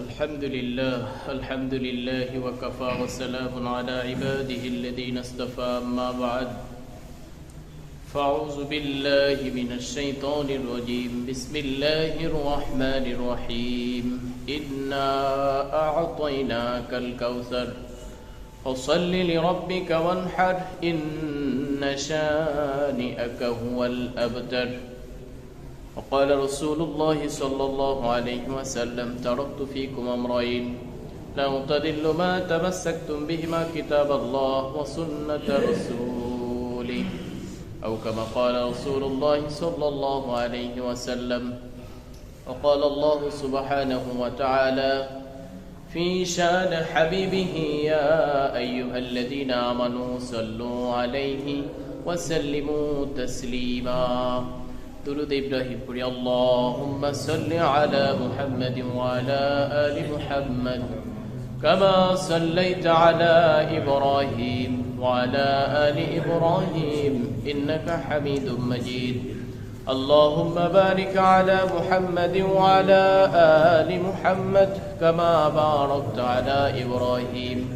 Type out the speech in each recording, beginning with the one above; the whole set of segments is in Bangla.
الحمد لله الحمد لله وكفى وسلام على عباده الذين اصطفى أما بعد. فأعوذ بالله من الشيطان الرجيم. بسم الله الرحمن الرحيم. إنا أعطيناك الكوثر. فصل لربك وانحر إن شانئك هو الأبتر. وقال رسول الله صلى الله عليه وسلم تركت فيكم أمرين. لن تضلوا ما تمسكتم بهما كتاب الله وسنة رسوله. أو كما قال رسول الله صلى الله عليه وسلم وقال الله سبحانه وتعالى في شأن حبيبه يا أيها الذين آمنوا صلوا عليه وسلموا تسليما. درود إبراهيم قل اللهم صل على محمد وعلى آل محمد كما صليت على إبراهيم وعلى آل إبراهيم إنك حميد مجيد اللهم بارك على محمد وعلى آل محمد كما باركت على إبراهيم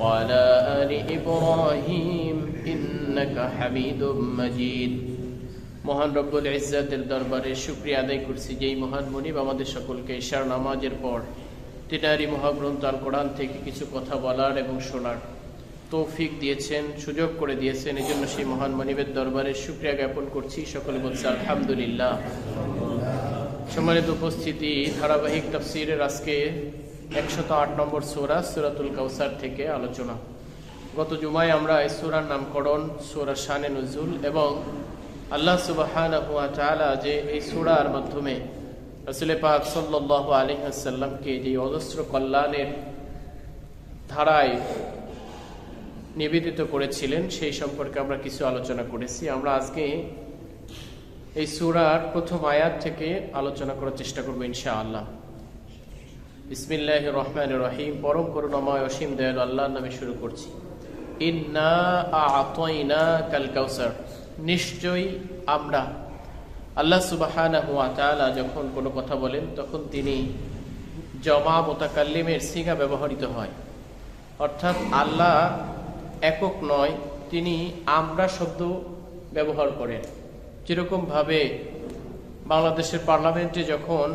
وعلى آل إبراهيم إنك حميد مجيد মহান রব্বুল ইজ্জাতের দরবারে শুক্রিয়া আদায় করছি যেই মহান মনিব আমাদের সকলকে ঈশার নামাজের পর তিনারি মহাগ্রন্থ আল কোরআন থেকে কিছু কথা বলার এবং শোনার তৌফিক দিয়েছেন, সুযোগ করে দিয়েছেন। এই জন্য সেই মহান মনিবের দরবারে শুক্রিয়া জ্ঞাপন করছি। সকলে বলছে, আলহামদুলিল্লাহ। সম্মানিত উপস্থিতি, ধারাবাহিক তফসিরের আজকে একশত আট নম্বর সোরা, সুরাতুল কাউসার থেকে আলোচনা। গত জুমায় আমরা এই সুরার নামকরণ, সুরা শানে নজরুল এবং আল্লাহ সুবাহান যে এই সুরার মাধ্যমে রসুল পাক সাল্লাহ আলহাসাল্লামকে যে অজস্র কল্যাণের ধারায় নিবেদিত করেছিলেন, সেই সম্পর্কে আমরা কিছু আলোচনা করেছি। আমরা আজকে এই সুরার প্রথম আয়াত থেকে আলোচনা করার চেষ্টা করব ইনশা আল্লাহ ইসমিল্লাহ রহমান রহিম। পরম করুণাময় অসীম দয়াল আল্লাহর নামে শুরু করছি। ইন্না আতয়না কাল নিশ্চয়ই আমরা আল্লাহ সুবাহানা হুয়া যখন কোনো কথা বলেন, তখন তিনি জমা মোতাকাল্লিমের সিগা ব্যবহৃত হয়। অর্থাৎ আল্লাহ একক নয়, তিনি আমরা শব্দ ব্যবহার করেন। যেরকমভাবে বাংলাদেশের পার্লামেন্টে যখন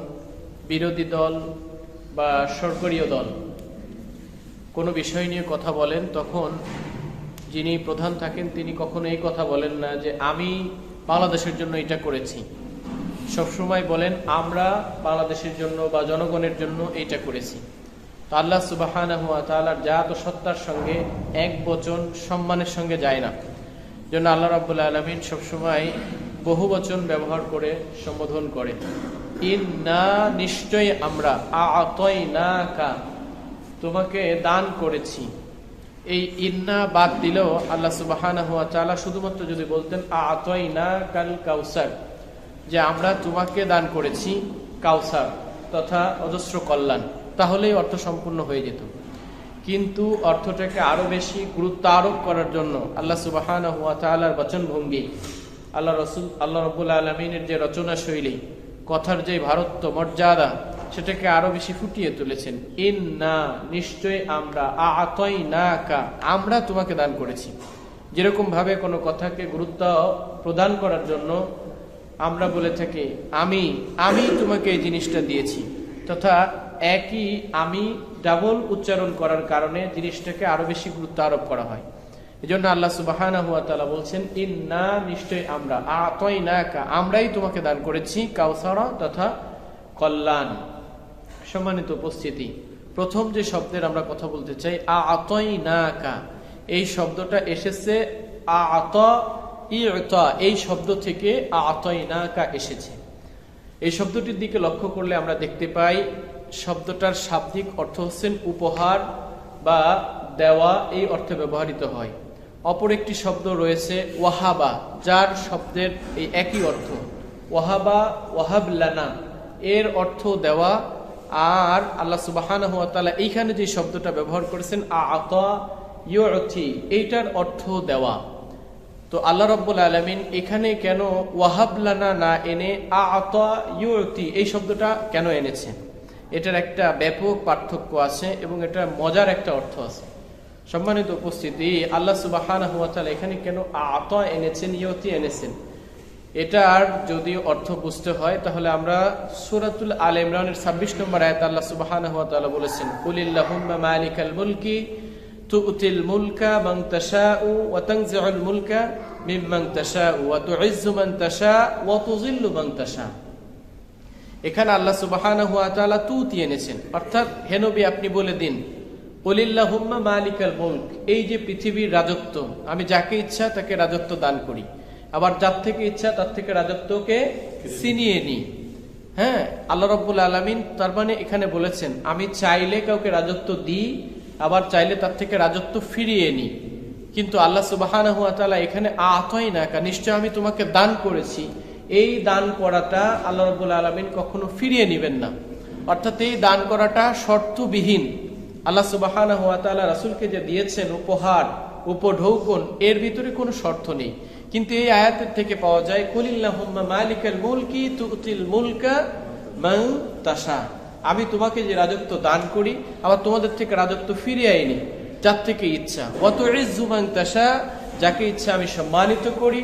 বিরোধী দল বা সরকারীয় দল কোনো বিষয় নিয়ে কথা বলেন, তখন যিনি প্রধান থাকেন, তিনি কখনো এই কথা বলেন না যে আমি বাংলাদেশের জন্য এটা করেছি। সবসময় বলেন, আমরা বাংলাদেশের জন্য বা জনগণের জন্য এইটা করেছি। তো আল্লাহ সুবাহান তালার জাত সত্তার সঙ্গে এক বচন সম্মানের সঙ্গে যায় না। জন্য আল্লাহ রাবুল্লাহ আলমিন সবসময় বহু বচন ব্যবহার করে সম্বোধন করে। ইন না নিশ্চয় আমরা আতই না কা তোমাকে দান করেছি। এই ইন্না বাদ দিলেও আল্লাহ সুবাহানা হুয়া চালা শুধুমাত্র যদি বলতেন আতই না কাল কাউসার যে আমরা তোমাকে দান করেছি কাউসার তথা অজস্র কল্যাণ। তাহলেই অর্থ সম্পূর্ণ হয়ে যেত। কিন্তু অর্থটাকে আরও বেশি গুরুত্ব আরোপ করার জন্য আল্লাহ সুবাহানা হুয়া চালার বচন ভঙ্গি আল্লাহ রসুল, আল্লাহ রবুল্লা আলমিনের যে রচনা শৈলী কথার যে ভারত্ব, মর্যাদা সেটাকে আরও বেশি ফুটিয়ে তুলেছেন। ইন না নিশ্চয় আমরা আতই না কা আমরা তোমাকে দান করেছি। যেরকম ভাবে কোনো কথাকে গুরুত্ব প্রদান করার জন্য আমরা বলে থাকি, আমি আমি তোমাকে এই জিনিসটা দিয়েছি। তথা একই আমি ডাবল উচ্চারণ করার কারণে জিনিসটাকে আরও বেশি গুরুত্ব আরোপ করা হয়। এই জন্য আল্লাহ সুবাহানা বলছেন ইন না নিশ্চয় আমরা আতই না কা আমরাই তোমাকে দান করেছি কাউসারা তথা কল্যাণ সম্মানিত উপস্থিতি, প্রথম যে শব্দের আমরা কথা বলতে চাই আ আতই না কা এই শব্দটা এসেছে আত এই শব্দ থেকে আ আতই না কা এসেছে। এই শব্দটির দিকে লক্ষ্য করলে আমরা দেখতে পাই, শব্দটার শাব্দিক অর্থ হচ্ছেন উপহার বা দেওয়া, এই অর্থে ব্যবহৃত হয়। অপর একটি শব্দ রয়েছে, ওয়াহাবা, যার শব্দের এই একই অর্থ, ওয়াহাবা, ওয়াহাবলানা, এর অর্থ দেওয়া আর আল্লাহ সুবাহান এইখানে যে শব্দটা ব্যবহার করেছেন এইটার অর্থ দেওয়া। তো আল্লাহ রব্বুল আলমিন এখানে কেন ওয়াহাবলানা না এনে আতা এই শব্দটা কেন এনেছে এটার একটা ব্যাপক পার্থক্য আছে এবং এটা মজার একটা অর্থ আছে। সম্মানিত উপস্থিতি, আল্লাহ সুবাহ এখানে কেন আত এনেছেন ইয়তি এনেছেন? এটার যদি অর্থ বুঝতে হয়, তাহলে আমরা সুরাতুল আল ইমরানের ছাব্বিশ নম্বর আয়াত আল্লাহ সুবাহ বলেছেন, কুলিল্লাহুম্মা মালিকাল মুলকি তাশাউ ওয়া তানজিউল মুলকা মিম্মান তাশাউ ওয়া তুইজ্জু মান তাশা ওয়া তুযিল্লু মান তাশা এখানে আল্লাহ সুবহানাহু ওয়া তাআলা তুতি এনেছেন। অর্থাৎ, হে নবী, আপনি বলে দিন, কুলিল্লাহুম্মা মালিকাল মুলক এই যে পৃথিবীর রাজত্ব, আমি যাকে ইচ্ছা তাকে রাজত্ব দান করি। আবার যার থেকে ইচ্ছা, তার থেকে রাজত্বকে ছিনিয়ে নিই হ্যাঁ আল্লাহ রব্বুল আলমিন তার মানে এখানে বলেছেন, আমি চাইলে কাউকে রাজত্ব দিই, আবার চাইলে তার থেকে রাজত্ব ফিরিয়ে নিই কিন্তু আল্লাহ সুবাহ এখানে আতই না কা নিশ্চয় আমি তোমাকে দান করেছি। এই দান করাটা আল্লাহ রব্বুল আলমিন কখনো ফিরিয়ে নিবেন না। অর্থাৎ এই দান করাটা শর্তবিহীন। আল্লাহ সুবাহ রাসুলকে যে দিয়েছেন উপহার উপঢৌকন, এর ভিতরে কোনো শর্ত নেই। কিন্তু এই আয়াতের থেকে পাওয়া যায়, কুলিল্লাহুম্মা মালিকাল মুলকি তুতিল মুলকা মান তাশা। আমি তোমাকে যে রাজত্ব দান করি, আবার তোমাদের থেকে রাজত্ব ফিরিয়ে আইনি, যার থেকে ইচ্ছা। অত ইজ্জুমান তাশা, যাকে ইচ্ছা আমি সম্মানিত করি,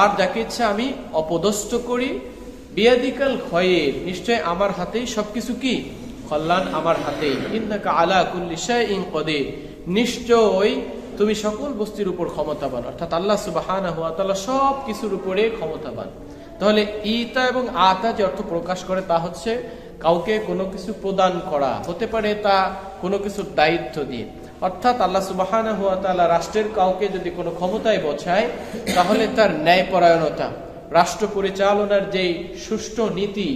আর যাকে ইচ্ছা আমি অপদস্থ করি। বিয়াদিকাল খয়ের, নিশ্চয় আমার হাতেই সবকিছু কি? কল্যাণ আমার হাতেই। ইন্নাকা আলা কুল্লি শাইইন কদির। নিশ্চয় তুমি সকল বস্তির উপর ক্ষমতাবান, অর্থাৎ আল্লাহ সুবাহানা হুয়া তাআলা সব কিছুর উপরে ক্ষমতাবান। তাহলে ইতা এবং আতা যে অর্থ প্রকাশ করে তা হচ্ছে কাউকে কোনো কিছু প্রদান করা, হতে পারে তা কোনো কিছুর দায়িত্ব দিয়ে। অর্থাৎ আল্লাহ সুবাহানা হুয়া তাআলা রাষ্ট্রের কাউকে যদি কোনো ক্ষমতায় বছায়, তাহলে তার ন্যায়পরায়ণতা, রাষ্ট্র পরিচালনার যেই সুষ্ঠু নীতি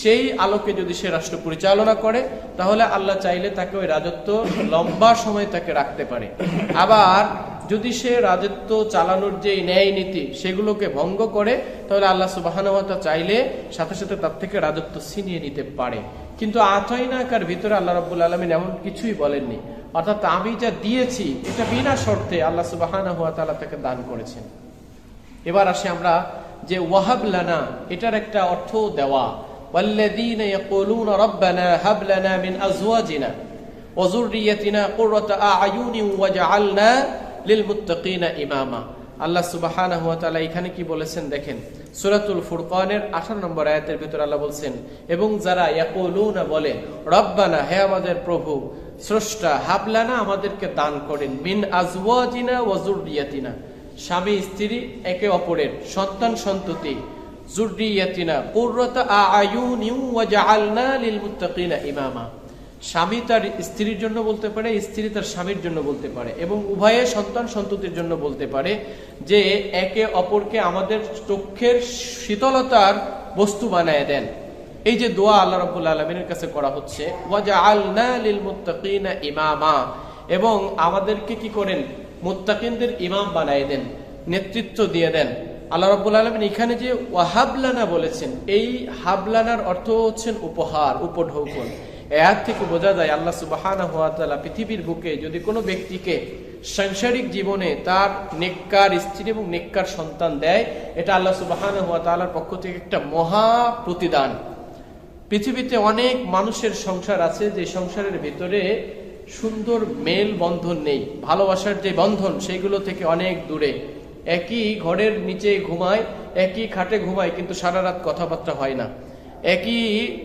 সেই আলোকে যদি সে রাষ্ট্র পরিচালনা করে, তাহলে আল্লাহ চাইলে তাকে ওই রাজত্ব লম্বা সময় তাকে রাখতে পারে। আবার যদি সে রাজত্ব চালানোর যে ন্যায় নীতি সেগুলোকে ভঙ্গ করে, তাহলে আল্লাহ সুবাহানুভাতা চাইলে সাথে সাথে তার থেকে রাজত্ব ছিনিয়ে নিতে পারে। কিন্তু আতইনাকার ভিতরে আল্লাহ রব্বুল আলমিন এমন কিছুই বলেননি। অর্থাৎ আমি যা দিয়েছি, এটা বিনা শর্তে আল্লাহ সুবাহানা হুয়া তালা তাকে দান করেছেন। এবার আসে আমরা যে ওয়াহাবলানা এটার একটা অর্থ দেওয়া। والذين يقولون ربنا هب لنا من ازواجنا وذريتنا قرة اعين واجعلنا للمتقين اماما আল্লাহ সুবহানাহু ওয়া তাআলা এখানে কি বলেছেন দেখেন সূরাতুল ফুরকানের 18 নম্বর আয়াতের ভিতর আল্লাহ বলছেন এবং যারা ইয়াকুলুনা বলে রব্বানা হে আমাদের প্রভু স্রষ্টা হাবলানা আমাদেরকে দান করেন মিন আজওয়াজিনা ওয়া যুররিয়াতিনা স্বামী স্ত্রী একে অপরের সন্তান সন্ততি জুররিয়াতিনা কুররাতা আয়ুনিন ওয়া জাআলনা লিল মুত্তাকিনা ইমামা। স্বামী তার স্ত্রীর জন্য বলতে পারে, স্ত্রী তার স্বামীর জন্য বলতে পারে এবং উভয়ে সন্তান সন্ততির জন্য বলতে পারে যে একে অপরকে আমাদের চোখের শীতলতার বস্তু বানায় দেন। এই যে দোয়া আল্লাহ রাব্বুল আলামিনের কাছে করা হচ্ছে ওয়া জাআলনা লিল মুত্তাকিনা ইমামা। এবং আমাদেরকে কি করেন? মুত্তাকিনদের ইমাম বানায় দেন, নেতৃত্ব দিয়ে দেন। আল্লাহ রব্বুল আলমিন এখানে যে ওয়াহাবলানা বলেছেন, এই হাবলানার অর্থ হচ্ছেন উপহার, উপঢৌকন। এর থেকে বোঝা যায় আল্লাহ সুবাহানা পৃথিবীর বুকে যদি কোনো ব্যক্তিকে সাংসারিক জীবনে তার নেককার স্ত্রী এবং নেককার সন্তান দেয়, এটা আল্লাহ সুবাহানা হওয়া তালার পক্ষ থেকে একটা মহা প্রতিদান। পৃথিবীতে অনেক মানুষের সংসার আছে যে সংসারের ভিতরে সুন্দর মেল বন্ধন নেই, ভালোবাসার যে বন্ধন সেইগুলো থেকে অনেক দূরে। একই ঘরের নিচে ঘুমায়, একই খাটে ঘুমায়, কিন্তু সারা রাত কথাবার্তা হয় না। একই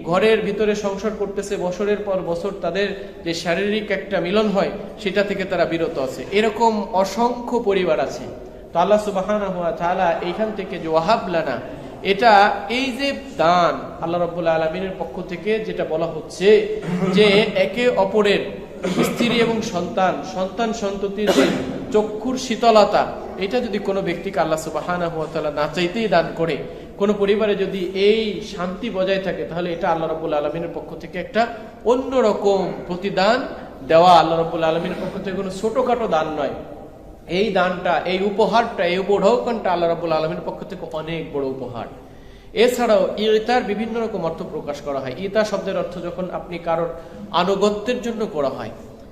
ঘরের ভিতরে সংসার করতেছে, বছরের পর বছর তাদের যে শারীরিক একটা মিলন হয়, সেটা থেকে তারা বিরত আছে। এরকম অসংখ্য পরিবার আছে। তো আল্লাহ সুবাহানা তাআলা এইখান থেকে যে ওয়াহাবলানা এটা এই যে দান আল্লাহ রব্বুল্লা আলমিনের পক্ষ থেকে যেটা বলা হচ্ছে যে একে অপরের স্ত্রী এবং সন্তান সন্তান সন্ততির যে চক্ষুর শীতলতা এটা যদি কোনো ব্যক্তিকে আল্লাহ সুবাহানা হুয়া তাআলা না চাইতেই দান করে, কোন পরিবারে যদি এই শান্তি বজায় থাকে, তাহলে এটা আল্লাহ রবুল আলমিনের পক্ষ থেকে একটা অন্যরকম প্রতিদান দেওয়া আল্লাহ রবুল আলমিনের পক্ষ থেকে কোনো ছোটখাটো দান নয়। এই দানটা, এই উপহারটা, এই উপঢৌকনটা আল্লাহ রবুল আলমীর পক্ষ থেকে অনেক বড় উপহার। এছাড়াও ইতার বিভিন্ন রকম অর্থ প্রকাশ করা হয়। ইতা শব্দের অর্থ যখন আপনি কারোর আনুগত্যের জন্য করা হয়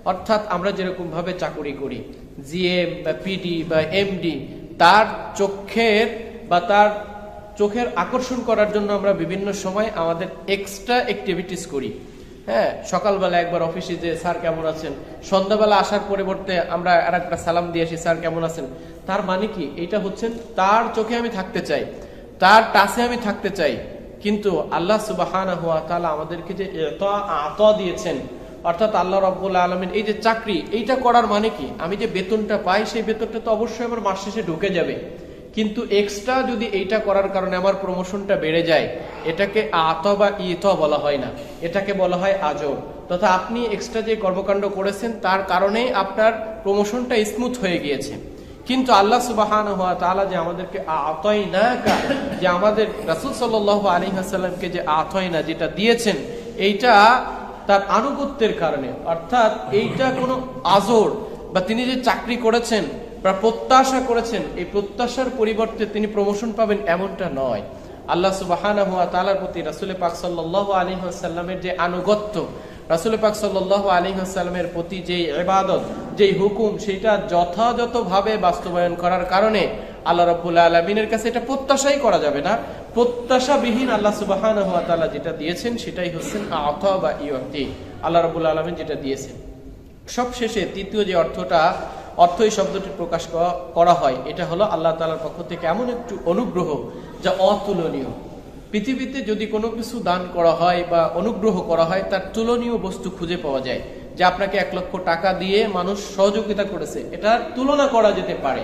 অর্থাৎ আমরা যেরকম ভাবে চাকুরি করি জিএম বা পিডি বা এমডি তার চোখের বা তার চোখের আকর্ষণ করার জন্য আমরা বিভিন্ন সময় আমাদের এক্সট্রা অ্যাক্টিভিটিস করি। হ্যাঁ সকালবেলা একবার অফিসে যে স্যার কেমন আছেন, সন্ধ্যাবেলা আসার পরিবর্তে আমরা আর একটা সালাম দিয়ে আসি, স্যার কেমন আছেন? তার মানে কি? এটা হচ্ছেন তার চোখে আমি থাকতে চাই, তার টাসে আমি থাকতে চাই। কিন্তু আল্লাহ সুবাহানা আমাদেরকে যে আত দিয়েছেন অর্থাৎ আল্লাহ রব্বুল আলমিন, এই যে চাকরি, এইটা করার মানে কি? আমি যে বেতনটা পাই, সেই বেতনটা তো অবশ্যই আমার মাস শেষে ঢুকে যাবে। কিন্তু এক্সট্রা যদি এইটা করার কারণে আমার প্রমোশনটা বেড়ে যায়, এটাকে আত বা ইত বলা হয় না। এটাকে বলা হয় আজর। তথা আপনি এক্সট্রা যে কর্মকাণ্ড করেছেন, তার কারণেই আপনার প্রমোশনটা স্মুথ হয়ে গিয়েছে। কিন্তু আল্লাহ সুবাহান হওয়া তালা যে আমাদেরকে আতই না যে আমাদের রাসুল সাল্লাহ আলী হাসাল্লামকে যে আতই না যেটা দিয়েছেন, এইটা তার আনুগত্যের কারণে। অর্থাৎ এইটা কোনো আজর বা তিনি যে চাকরি করেছেন বা প্রত্যাশা করেছেন, এই প্রত্যাশার পরিবর্তে তিনি প্রমোশন পাবেন এমনটা নয়। আল্লাহ তালার প্রতি রাসুল পাক সাল্লাহ আলী হাসাল্লামের যে আনুগত্য, রাসুল পাক সাল্লাহ আলী হাসাল্লামের প্রতি যে এবাদত যেই হুকুম, সেটা যথাযথভাবে বাস্তবায়ন করার কারণে আল্লাহ রব্বুল্লা আলমিনের কাছে এটা প্রত্যাশাই করা যাবে না। প্রত্যাশাবিহীন আল্লাহ সুবাহান যেটা দিয়েছেন, সেটাই হচ্ছেন বা আল্লাহ আলমিন যেটা দিয়েছেন। সবশেষে তৃতীয় যে অর্থটা অর্থ এই শব্দটি প্রকাশ করা হয়, এটা হলো আল্লাহ তালার পক্ষ থেকে এমন একটু অনুগ্রহ যা অতুলনীয়। পৃথিবীতে যদি কোনো কিছু দান করা হয় বা অনুগ্রহ করা হয়, তার তুলনীয় বস্তু খুঁজে পাওয়া যায়, যে আপনাকে এক লক্ষ টাকা দিয়ে মানুষ সহযোগিতা করেছে। এটার তুলনা করা যেতে পারে।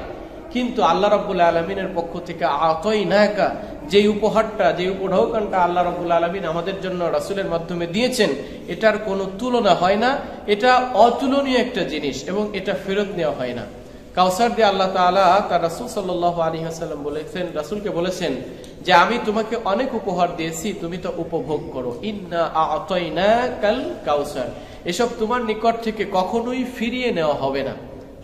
কিন্তু আল্লাহ রব্বুল আলমিনের পক্ষ থেকে আতই নায়কা যে উপহারটা যে উপঢৌকানটা আল্লাহ রব্বুল আলমিন আমাদের জন্য রাসুলের মাধ্যমে দিয়েছেন, এটার কোনো তুলনা হয় না। এটা অতুলনীয় একটা জিনিস এবং এটা ফেরত নেওয়া হয় না। কাউসার দিয়ে আল্লাহ তাআলা তার রাসুল সাল্লাহ আলী হাসাল্লাম বলেছেন, রাসুলকে বলেছেন যে, আমি তোমাকে অনেক উপহার দিয়েছি, তুমি তো উপভোগ করো। কাল কাউসার। এসব তোমার নিকট থেকে কখনোই ফিরিয়ে নেওয়া হবে না।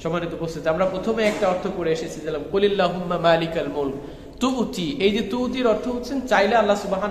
সম্মানিত উপস্থিত, আমরা প্রথমে একটা অর্থ করে এসেছিলাম কলিল্লাহুম্মা মালিকাল মুলক। তুউতি এই যে তুতির অর্থ হচ্ছেন চাইলে আল্লাহ সুবাহ